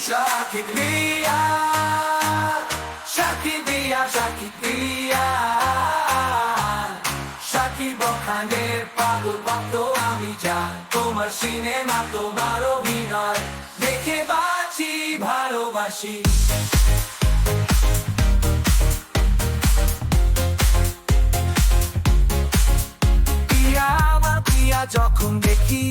সাকিব দিয়া সাকিব খানের পাগল ভক্ত আমি যাই তোমার সিনেমা, তোমার অভিনয়, দেখে বাঁচি, ভালোবাসি। যখন দেখি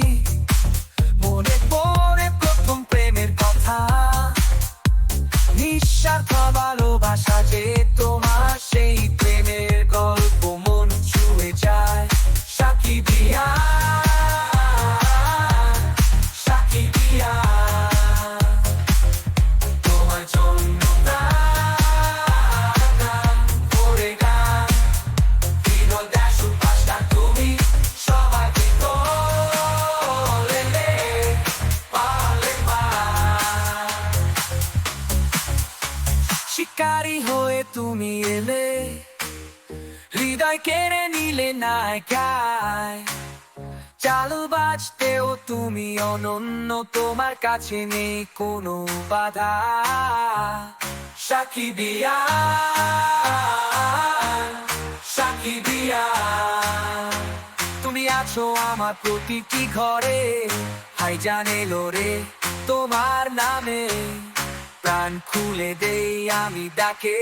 শিকারি হয়ে তুমি এলে, হৃদয় কেড়ে নিলে নায়কায়। চালু বাজতেও তুমি অনন্য, তোমার কাছে নেই কোনো বাধা। সাক্ষী দিয়া সাক্ষী দিয়া। তুমি আছো আমার প্রতিটি ঘরে, হাই জানে লোরে তোমার নামে। প্রাণ খুলে দেই আমি ডাকে